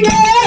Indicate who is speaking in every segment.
Speaker 1: Yeah.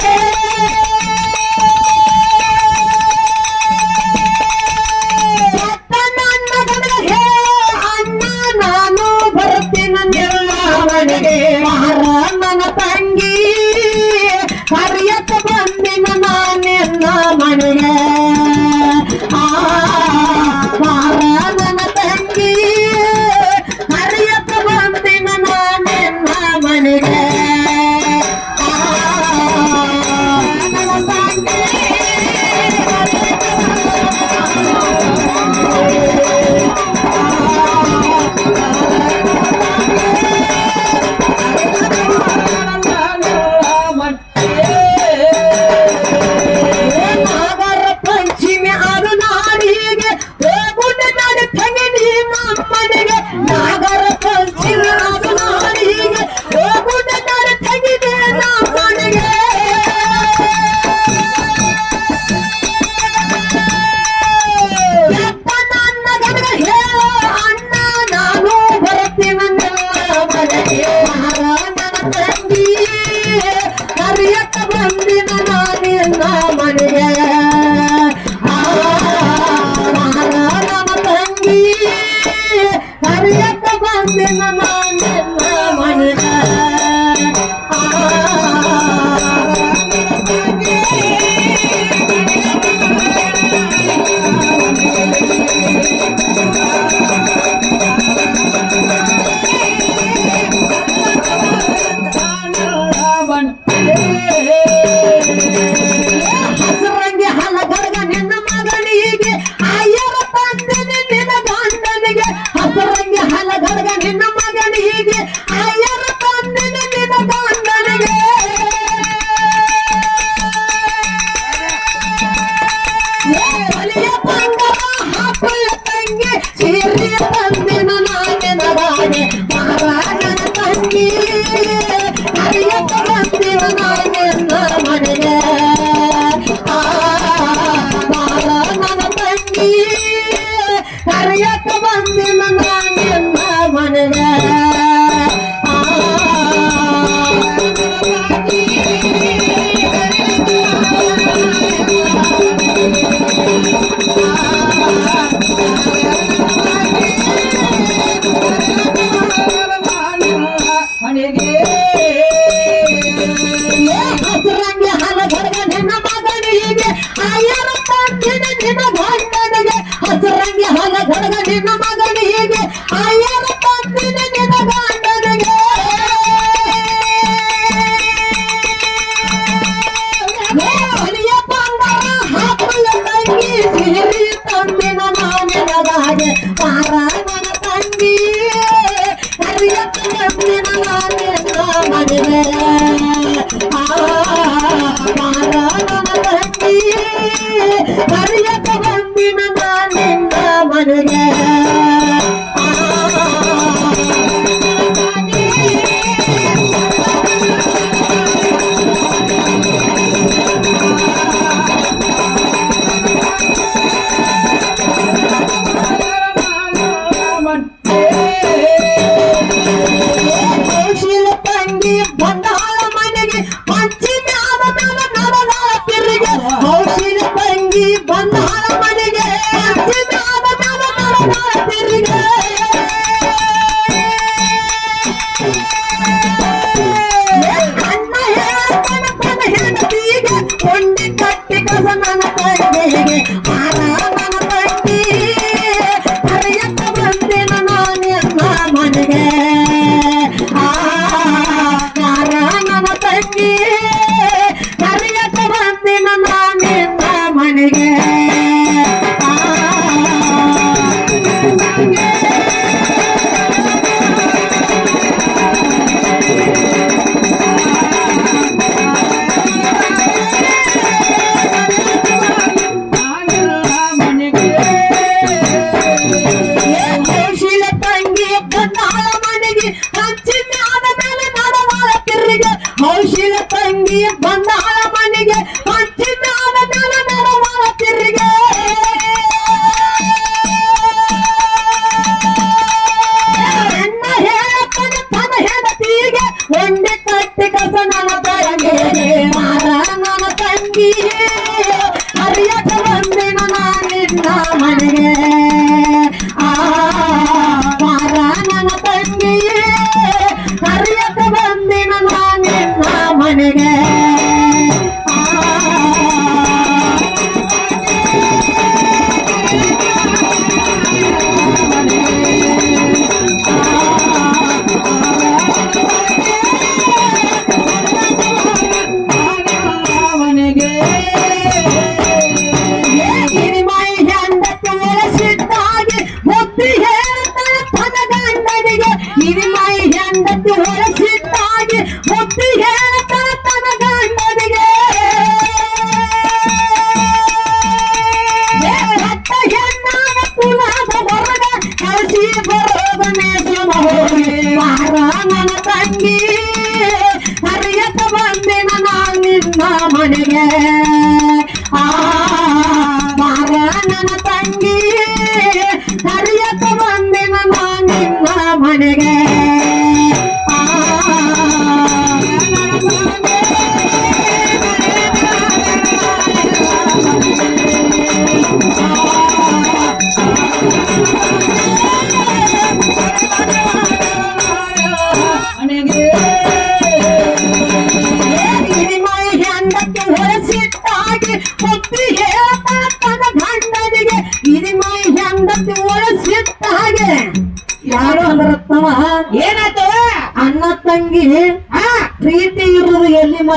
Speaker 2: one.
Speaker 1: Yeah. ஆறாம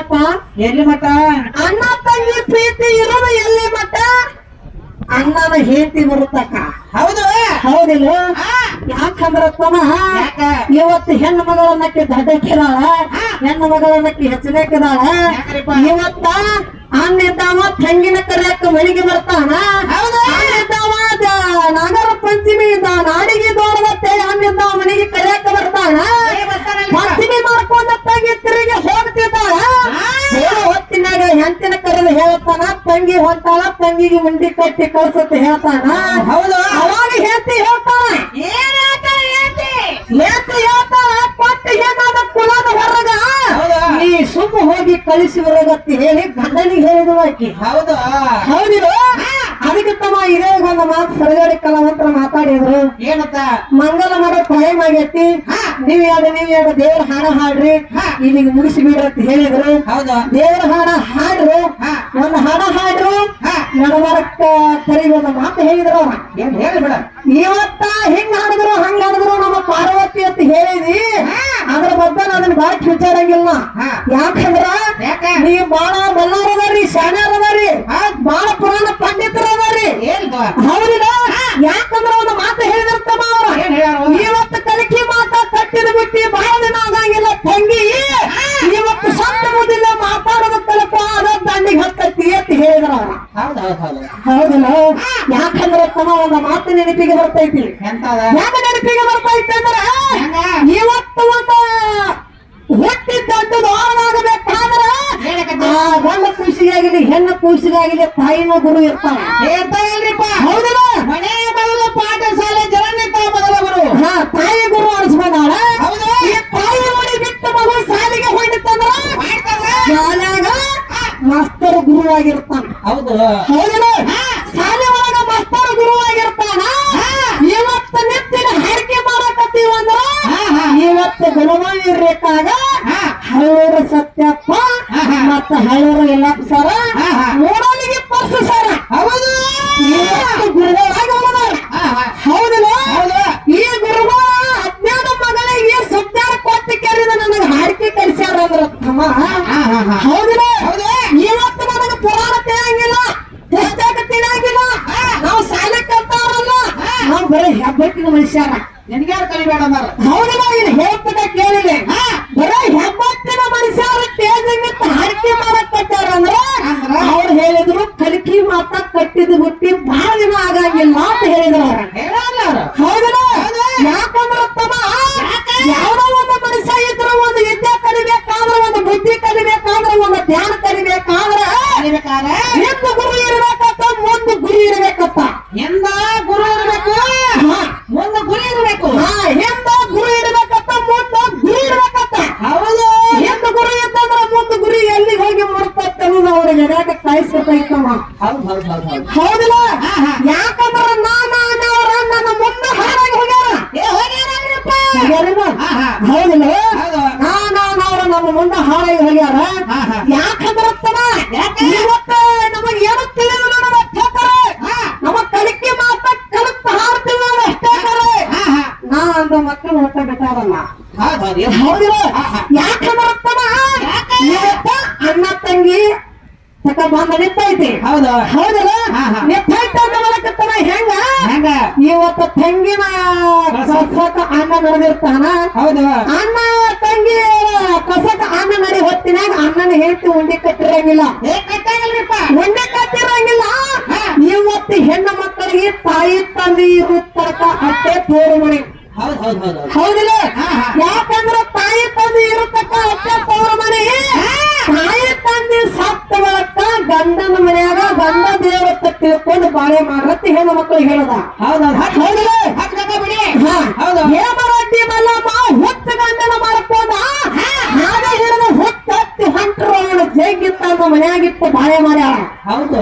Speaker 1: ಎಲ್ಲಿ ಮಠ?
Speaker 2: ಎಲ್ಲಿ ಮಟ
Speaker 1: ಅಣ್ಣ ತಂಗಿ ಪ್ರೀತಿ ಇರೋದು ಎಲ್ಲಿ ಮಠ? ಅಣ್ಣನ ಹೇತಿ ಬರುತ್ತಕ್ಕ
Speaker 2: ಹೌದು.
Speaker 1: ಹೌದಿಲ್ಲ? ಯಾಕಂದ್ರ
Speaker 2: ಪುನಃ
Speaker 1: ಇವತ್ತು ಹೆಣ್ಣು ಮಗಳನ್ನಕ್ಕೆ ದಡ್ಡಕ್ಕಿದಾಳ ಹೆಣ್ಣು ಮಗಳನ್ನಕ್ಕೆ
Speaker 2: ಹೆಚ್ಚಬೇಕಿದಾಳ?
Speaker 1: ಇವತ್ತ ಅನ್ನಿದ್ದಾವ ತೆಂಗಿನ ಕರೆಯಕ್ಕ ಮನೆಗೆ ಬರ್ತಾನ. ದ- ನಾಗರ ಪಂಚಮಿ ಇದ್ದ ನಾಡಿಗೆ ದೋಡದತ್ತೆ ಅನ್ನಿದ್ದಾವ ಮನೆಗೆ ಕರೆಯಕ್ಕ ಬರ್ತಾನ? ಪಂಚಮಿ ಮಾಡ್ಕೊಂಡ ತಂಗಿ ತಿರುಗಿ ಹೋಗ್ತಿದ್ದಾಳ
Speaker 2: ಹಾ.
Speaker 1: ಹೇಳೋ ಹೊತ್ತಿನಾಗ ಹೆಂತಿನ ಕರೆದು ಹೇಳ್ತಾನ ತಂಗಿ ಹೊಂತಾಳ ತಂಗಿಗೆ ಮುಂಡಿ ಕಟ್ಟಿ ಕಳ್ಸತ್ತ ಹೇಳ್ತಾನ.
Speaker 2: ಹೌದು.
Speaker 1: ಅವಾಗ ಹೆಂತಿ
Speaker 2: ಏನ್ತಿ
Speaker 1: ಏತು ಹೇಳ್ತಾಳ ಕೊಟ್ಟ ಏನಾದ ಕುಲದ ಹೊರಗ.
Speaker 2: ಹೌದಾ?
Speaker 1: ನೀ ಸುಮ್ಮ ಹೋಗಿ ಕಳಿಸಿ ಬರೋಗತ್ತಿ ಹೇಳಿ ಗಂಡನಿಗೆ ಹೇಳಿದಳು ಆಕಿ.
Speaker 2: ಹೌದು.
Speaker 1: ಹೌದಿಲ್ಲ ಅದಕ್ಕೆ ತಮ್ಮ ಇದೇ ಒಂದು ಮಾತು ಸರಗಡಿ ಕಲಾವಂತರ ಮಾತಾಡಿದ್ರು
Speaker 2: ಏನತ್ತ
Speaker 1: ಮಂಗಲ ಮಾಡೋ ಟೈಮ್ ಆಗೈತಿ
Speaker 2: ಹಾ.
Speaker 1: ನೀವ್ ಯಾವ್ದು ನೀವ್ ಎರಡು ದೇವ್ರ ಹಾಡ ಹಾಡ್ರಿ. ಇಲ್ಲಿಗೆ ಮುಗಿಸಿ ಬಿಡ್ರಿ ಅಂತ ಹೇಳಿದ್ರು
Speaker 2: ಹೌದು
Speaker 1: ದೇವ್ರ ಹಾಡ ಹಾಡ್ರು. ಒಂದು ಹಾಡ ಹಾಡ್ರು. ನಡವರಕ್ಕ ಸರಿ ಒಂದು ಮಾತು ಹೇಳಿದ್ರು ಅವ್ರ.
Speaker 2: ಏನ್ ಹೇಳಿ ಬಿಡ.
Speaker 1: ಇವತ್ತ ಹಿಂಗ್ ಹಾಡಿದ್ರು ಹಂಗ ಹಾಡಿದ್ರು ನಮ್ಮ ಪಾರ್ವತಿ ಅಂತ ಹೇಳಿದಿ. ಅದ್ರ ಬಗ್ಗೆ ಅದನ್ನ ಬಾಳ ವಿಚಾರಂಗಿಲ್ಲ. ಯಾಕಂದ್ರ
Speaker 2: ಯಾಕ?
Speaker 1: ನೀವ್ ಬಾಳ ಬಲ್ಲಾರದಾರಿ ಶಾಣ್ಯಾರದಾರಿ ಬಾಳ ಪುರಾಣ ಪಂಡಿತರದಾರಿ? ಹೌದಿಲ್ಲ? ಯಾಕಂದ್ರ ಒಂದು ಮಾತು ಹೌದಿಲ್ಲ? ಯಾಕಂದ್ರೆ ತಮ್ಮ ಒಂದು ಮಾತು ನೆನಪಿಗೆ ಬರ್ತೈತಿ ಯಾಕೆ ನೆನಪಿಗೆ ಬರ್ತೈತಿ ಅಂದ್ರ? ಇವತ್ತು ಒಂದು ಆಗಬೇಕಾದ್ರೆ? ಆ ಗಂಡ ಖುಷಿಗಾಗಲಿ ಹೆಣ್ಣು ಖುಷಿಗಾಗಲಿ ತಾಯಿನ ಗುರು ಇರ್ತಾನೆ. ಹೌದಿಲ್ಲ? ಗುರುವಾಗಿರ್ತಾನ
Speaker 2: ಹೌದು.
Speaker 1: ಹೌದಿಲ್ಲ? ಬರೀ ಹೆಬ್ಬಟ್ಟಿನ ಮನುಷ್ಯರ
Speaker 2: ನಿನ್ಗ್ಯಾರು ಕಲಿಬೇಡ ಅಂದಾರ?
Speaker 1: ಹೌದಿಲ್ಲ ಇಲ್ಲಿ ಹೇಳ್ತದ ಕೇಳಿದೆ.
Speaker 2: ಹಾ.
Speaker 1: ಹೆಬ್ಬತ್ತಿನ ಮನುಷ್ಯ ಮನುಷ್ಯರ ತೇಜಂಗ ಹಾರಿಕೆ ಮಾಡಕ್ ಕಟ್ಟಾರ ಅಂದ್ರ? ಅವ್ರು ಹೇಳಿದ್ರು ಕಲಿಕಿ ಮಾತ ಕಟ್ಟಿದ ಬಿಟ್ಟಿ ಬಹಳ ದಿನ ಆಗಂಗಿಲ್ಲ ಅಂತ ಹೇಳಿದ್ರು ಅವ್ರ
Speaker 2: ಹೇಳಲ್ಲ ಅವ್ರು
Speaker 1: ಹೌದಿಲ್ಲ
Speaker 2: ಹೌದು.
Speaker 1: ಯಾಕಂದ್ರ ತಮ್ಮ ಯಾವ್ದೋ ಒಂದು ಮನುಷ್ಯ ಇದ್ರು ಒಂದು ವಿದ್ಯೆ ಕಲಿಬೇಕಾದ್ರೆ ಒಂದು ಬುದ್ಧಿ ಕಲಿಬೇಕಾದ್ರೆ ಒಂದು ಧ್ಯಾನ ಕಲಿಬೇಕಾದ್ರೆ
Speaker 2: ಕಲಿಬೇಕಾದ್ರೆ
Speaker 1: ಎಂದು ಗುರು ಇರ್ಬೇಕತ್ತ ಮುಂದೆ ಗುರಿ ಇರ್ಬೇಕತ್ತ
Speaker 2: ಎಂದ ಗುರು ಇರಬೇಕು
Speaker 1: ಹಾ.
Speaker 2: ಮುಂದೆ ಗುರಿ ಇರಬೇಕು
Speaker 1: ಹಾ, ಎಂದ ಗುರು ಇರ್ಬೇಕತ್ತ ಮುಂದೆ ಗುರಿ ಇರ್ಬೇಕತ್ತ
Speaker 2: ಹೌದು
Speaker 1: ಎಂದು ಗುರು ಇತ್ತಂದ್ರ ಮುಂದೆ ಗುರಿ ಎಲ್ಲಿ ಹೋಗಿ ಮುಡ್ತತ್ತ ಅನ್ನೋದು ಅವ್ರಿಗೆ ಎದ್ಯಾಕ ಕಾಯಿಸ್ಬೇಕಾಯ್ತಮ್ಮ
Speaker 2: ಹೌದು ಹೌದು ಹೌದು ಹೌದು
Speaker 1: ಹೌದಿಲ್ಲ
Speaker 2: ಹಾ, ಹಾ.
Speaker 1: ಯಾಕಂದ್ರ ನಾನವ್ರ ನನ್ನ ಮುಂದೆ ಹಾರಾಗಿ ಹೋಗ್ಯಾರ
Speaker 2: ಏ ಹೋಗ್ಯಾರಲ್ರಿಪ್ಪ
Speaker 1: ಹೋಗ್ಯಾರಿಲ್ಲ?
Speaker 2: ಹಾ, ಹಾ.
Speaker 1: ಹೌದಿಲ್ಲ
Speaker 2: ಹೌದು.
Speaker 1: ನಾನವ್ರ ನಮ್ಮ ಮುಂದೆ ಹಾರಾಗಿ ಹೋಗ್ಯಾರ
Speaker 2: ಹಾ, ಹಾ.
Speaker 1: ಯಾಕಂದ್ರ ತಮ್ಮ
Speaker 2: ಯಾಕೆ?
Speaker 1: ಇವತ್ತು ನಮಗೆ ಏನು ತಿಳಿದು ನೋಡುವ ಹೇಳ್ತಾರೆ
Speaker 2: ಹಾ.
Speaker 1: ನಮ್ಮ ಕಲಿಕೆ ಮಾತ ಕಲಿತು ಹಾಡ್ತೀವಿ ನಾವು ಅಷ್ಟೇ ಕರೆ.
Speaker 2: ಹಾ, ಹಾ.
Speaker 1: ನಾ ಅಂದ ಮಕ್ಕಳು ಹೊಟ್ಟೆ ಬಿಟ್ಟಾರಲ್ಲ
Speaker 2: ಹೌದು ಹೌದು ಯಾಕೆ?
Speaker 1: ಇವತ್ತು ಅಣ್ಣ ತಂಗಿ ತಕ ಬಂದ ನಿಂತೈತಿ
Speaker 2: ಹೌದು.
Speaker 1: ಹೌದಲ್ಲ. ಅಂತ ಮಾಡಕತ್ತನ ಹೆಂಗ?
Speaker 2: ಹೆಂಗ?
Speaker 1: ಇವತ್ತು ತಂಗಿನ ಕಸಕ ಅನ್ನ ನಡೆದಿರ್ತಾನ
Speaker 2: ಹೌದು.
Speaker 1: ಅಣ್ಣ ತಂಗಿ ಕಸಕ ಅನ್ನ ನಡಿ ಹೊತ್ತಿನಾಗ ಅಣ್ಣನ ಹೇಳ್ತಿ ಉಂಡೆ ಕಟ್ಟಿರಂಗಿಲ್ಲ. ಉಂಡೆ ಕಟ್ಟಿರಂಗಿಲ್ಲ. ಇವತ್ತು ಹೆಣ್ಣು ಮಕ್ಕಳಿಗೆ ತಾಯಿ ತಂದೆ ಇರು ತನಕ ಅಟ್ಟೆ ತೋರು ಮನೆ ಹೌದಿಲ್ಲ. ಯಾಕಂದ್ರ ತಾಯಿ ತಂದೆ ಇರತಕ್ಕ ಅಪ್ಪ ಅವರ ಮನೆ. ತಾಯಿ ತಂದೆ ಸತ್ತ ಬಳಕ ಗಂಡನ ಮನೆಯಾಗ ಗಂಡ ದೇವತ್ತ ತಿಳ್ಕೊಂಡು ಬಾಳೆ ಮಾಡತ್ತ ಹೆಣ್ಣು ಮಕ್ಕಳು ಹೇಳದ. ಹೌದಿಲ್ಲ? ಹೇಮರಡ್ಡಿ ಮಲ್ಲಮ್ಮ ಹುಚ್ಚ ಗಂಡನ ಮಾಡ್ಕೋದ ನಾನೇ ಹಿಡಿದು ಹುಚ್ಚ ಹತ್ತಿ ಹೊಂಟ್ರು ಅವನು ಜೇಗಿತ್ತ ಮನ್ಯಾಗಿಟ್ಟು ಬಾಳೆ ಮಾಡ್ಯಾಳ.
Speaker 2: ಹೌದು.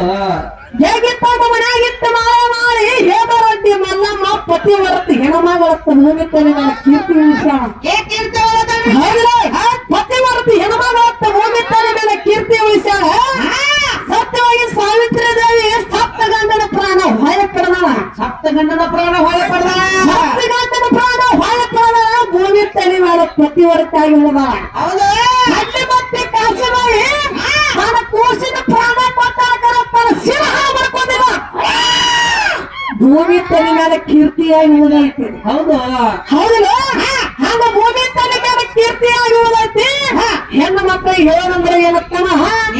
Speaker 1: ಜೇಗಿತ್ತ ಮನ್ಯಾಗಿಟ್ಟು ಬಾಳೆ ಮಾಡಿ ಹೇಮರಡ್ಡಿ ಮಲ್ಲಮ್ಮ ಪತಿವರ್ತಿ ಭೂಮಿ ತಲೆ ಮೇಲೆ ಕೀರ್ತಿ ಹೌದಿಲ್ಲ? ಪತಿವರ್ತಿ ಹೆಣಮಗಳತ್ತ ಭೂಮಿ ತಲೆ ಮೇಲೆ ಕೀರ್ತಿ ಉಳಿಸ್ಯಾಳ ಸತ್ಯವಾಗಿ ಸಾವಿತ್ರಿ ದೇವಿ ಸಪ್ತ ಗಂಡನ ಪ್ರಾಣ ಹೊಯ ಪಡೆದವ
Speaker 2: ಸಪ್ತ ಗಂಡನ ಪ್ರಾಣ ಹೊಳೆ ಪಡೆದ
Speaker 1: ಸಪ್ತ ಗಂಡನ ಪ್ರಾಣ ಹೊಯ ಪಡೆದವ ಭೂಮಿ ತಲೆ ಮೇಲೆ ಪತಿವರ್ತಿಯಾಗಿ ಉಳಿದವ
Speaker 2: ಹೌದು
Speaker 1: ಮತ್ತೆ ಕೂಸಿನ ಪ್ರಾಣ ಕೊಟ್ಟಾಕರ ಶಿರಹ ಮಾಡ್ಕೊಂಡಿಲ್ಲ ಭೂಮಿ ತನಿಗಾದ ಕೀರ್ತಿಯಾಗಿ ಉಳಿದೈತಿ
Speaker 2: ಹೌದು
Speaker 1: ಹೌದಲ್ಲ ಹಂಗ ಭೂಮಿ ತನಿಗಾದ ಕೀರ್ತಿಯಾಗಿ ಉಳಿದೈತಿ ಹೆಣ್ಣು ಮಕ್ಕಳಿಗೆ ಹೇಳೋದಂದ್ರೆ ಏನಪ್ಪನ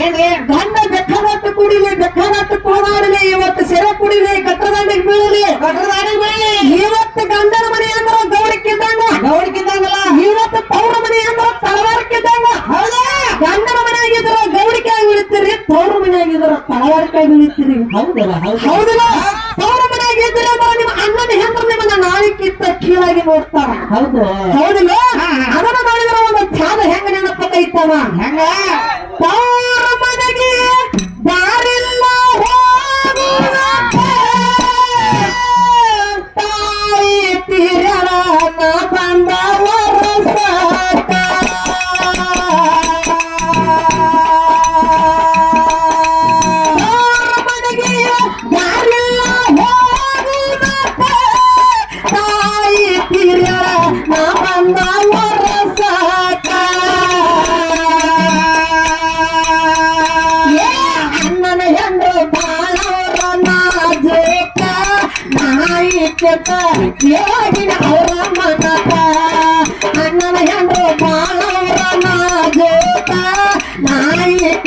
Speaker 2: ಏನ್ರಿ?
Speaker 1: ಗಂಡ ಬೆಕ್ಕನಟ್ಟು ಕುಡಿಲಿ ಬೆಕ್ಕನಟ್ಟು ಕೋಡಾಡಲಿ ಇವತ್ತು ಸೆರೆ ಕುಡಿಲಿ ಕಟ್ಟದಾಡಿ ಬೀಳಲಿ.
Speaker 2: ಕಟ್ಟದಾಡಿ ಬೀಳಲಿ.
Speaker 1: ಇವತ್ತು ಗಂಡನ ಮನೆ ಅಂದ್ರೆ ಗೌಡಕ್ಕಿದ್ದಂಗ
Speaker 2: ಗೌಡಕ್ಕಿದ್ದಂಗಲ್ಲ
Speaker 1: ಇವತ್ತು ತವ್ರ ಮನೆ ಅಂದ್ರೆ ತಳವಾರಕ್ಕಿದ್ದಂಗ
Speaker 2: ಹೌದಾ?
Speaker 1: ಗಂಡನ ಮನೆಯಾಗಿದ್ರ ಗೌಡಿಕಾಯಿ ಉಳಿತೀರಿ ಮನೆ ಮನೆಯಾಗಿದ್ರ ತಳವಾರಕಾಯಿ ಉಳಿತೀರಿ.
Speaker 2: ಹೌದಲ್ಲ
Speaker 1: ಹೌದಿಲ್ಲ ತವ್ರ ಮನೆಯಾಗಿದ್ರೆ ಅಂದ್ರೆ ನಿಮ್ಮ ಅಣ್ಣನ ಹೆಂಡ್ರು ನಿಮ್ಮನ್ನ ನಾಳಿಕ್ಕಿಂತ
Speaker 2: ಹೌದು.
Speaker 1: ಹೌದಿಲ್ಲ ಅದನ್ನ ನೋಡಿದ್ರೆ ಒಂದು ಚಾದ ಹೆಂಗ ನೆನಪೈತವ
Speaker 2: ಹೆಂಗ?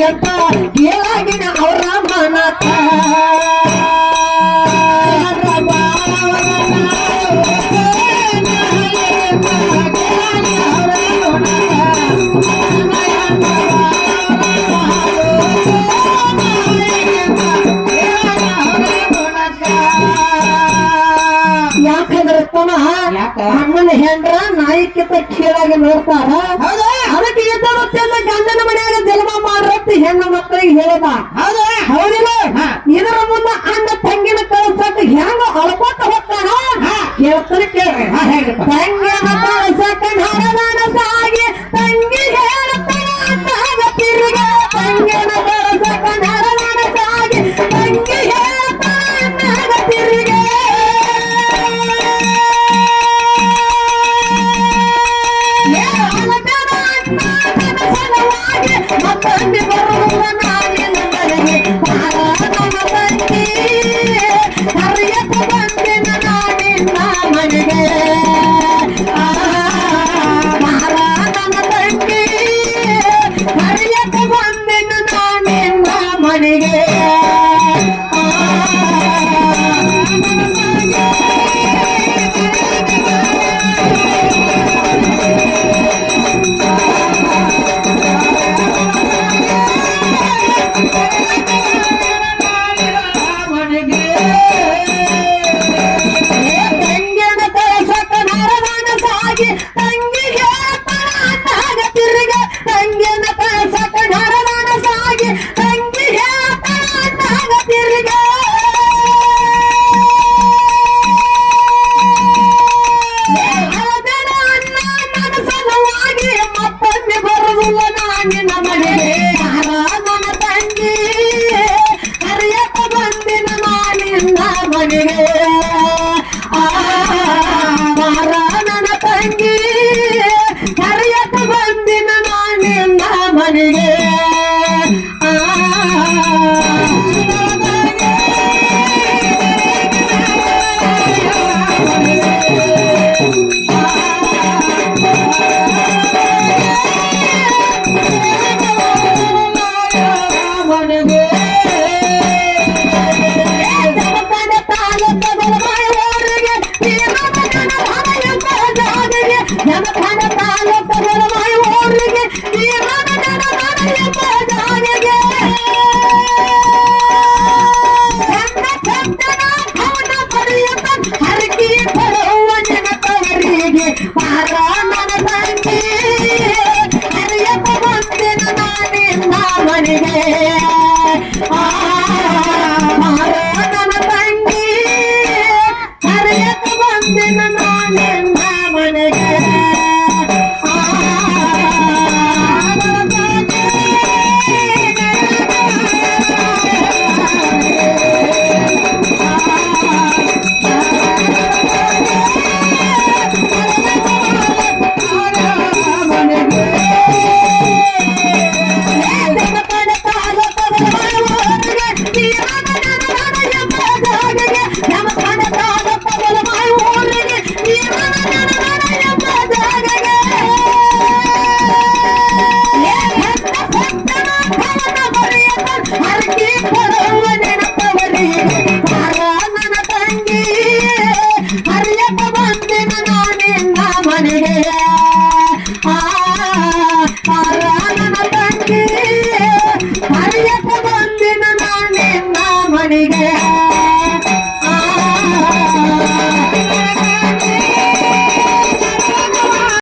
Speaker 1: ನಾಯಿಕ ಯೋಗಿನ ಅವರ ಮನಕ ಯಾಕಂದ್ರೆ ಪುನಃ
Speaker 2: ಯಾಕ?
Speaker 1: ಅಣ್ಣನ ಹೆಂಡ್ರ ನಾಯಿಕಿತ ಕೀಳಾಗಿ ನೋಡ್ತಾರ. ಅದಕ್ಕೆ ಗಂಡನ ಮಾಡ್ರತ್ತ ಹೆಣ್ಣು ಮಕ್ಕಳಿಗೆ ಹೇಳದ?
Speaker 2: ಹೌದಾ.
Speaker 1: ಹೌದಿಲ್ಲ. ಇದರ ಮುಂದೆ ಅಣ್ಣ ತಂಗಿನ ಕಳ್ಸಕ್ ಹೆಂಗ ಅಳ್ಕೊತ ಹೋಗ್ತಾನ? ಕೇಳ್ತಾರೆ ಕೇಳ್ರಿ. ತಂಗಿನ Ah.